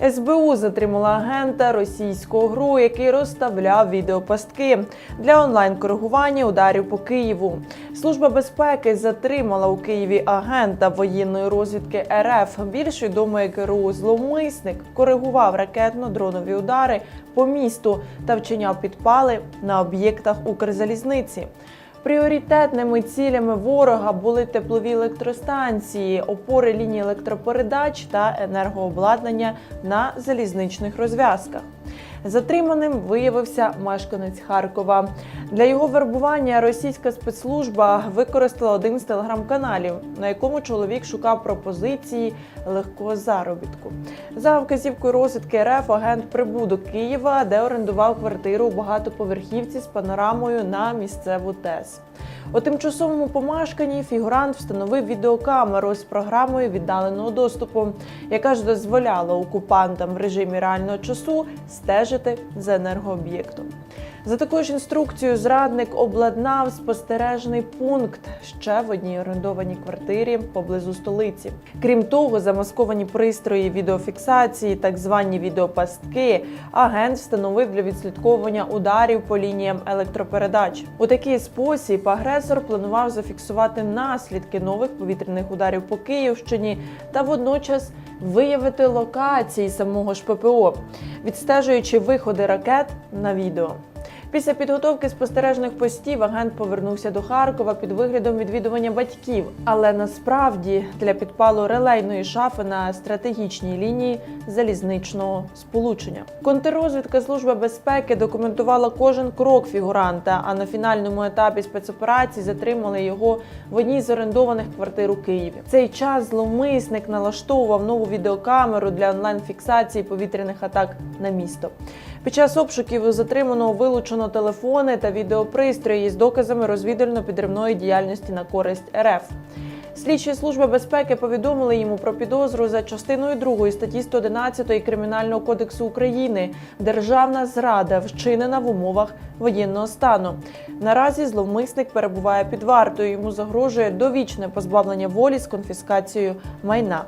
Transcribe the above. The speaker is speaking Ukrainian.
СБУ затримала агента російського ГРУ, який розставляв відеопастки для онлайн-коригування ударів по Києву. Служба безпеки затримала у Києві агента воєнної розвідки РФ, більш відомий як ГРУ зловмисник, коригував ракетно-дронові удари по місту та вчиняв підпали на об'єктах Укрзалізниці. Пріоритетними цілями ворога були теплові електростанції, опори лінії електропередач та енергообладнання на залізничних розв'язках. Затриманим виявився мешканець Харкова. Для його вербування російська спецслужба використала один з телеграм-каналів, на якому чоловік шукав пропозиції легкого заробітку. За вказівкою розвідки РФ агент прибув до Києва, де орендував квартиру у багатоповерхівці з панорамою на місцеву ТЕС. У тимчасовому помешканні фігурант встановив відеокамеру з програмою віддаленого доступу, яка ж дозволяла окупантам в режимі реального часу стежити за енергооб'єктом. За такою ж інструкцією зрадник обладнав спостережний пункт ще в одній орендованій квартирі поблизу столиці. Крім того, замасковані пристрої відеофіксації, так звані відеопастки, агент встановив для відслідковування ударів по лініям електропередач. У такий спосіб агресор планував зафіксувати наслідки нових повітряних ударів по Київщині та водночас виявити локації самого ж ППО, відстежуючи виходи ракет на відео. Після підготовки спостережних постів агент повернувся до Харкова під виглядом відвідування батьків, але насправді для підпалу релейної шафи на стратегічній лінії залізничного сполучення. Контррозвідка Служби безпеки документувала кожен крок фігуранта. А на фінальному етапі спецоперації затримали його в одній з орендованих квартир у Києві. Цей час зловмисник налаштовував нову відеокамеру для онлайн-фіксації повітряних атак на місто. Під час обшуків у затриманого вилучено телефони та відеопристрої з доказами розвідувально-підривної діяльності на користь РФ. Слідчі служби безпеки повідомили йому про підозру за частиною 2 статті 111 Кримінального кодексу України Державна зрада вчинена в умовах воєнного стану. Наразі зловмисник перебуває під вартою. Йому загрожує довічне позбавлення волі з конфіскацією майна.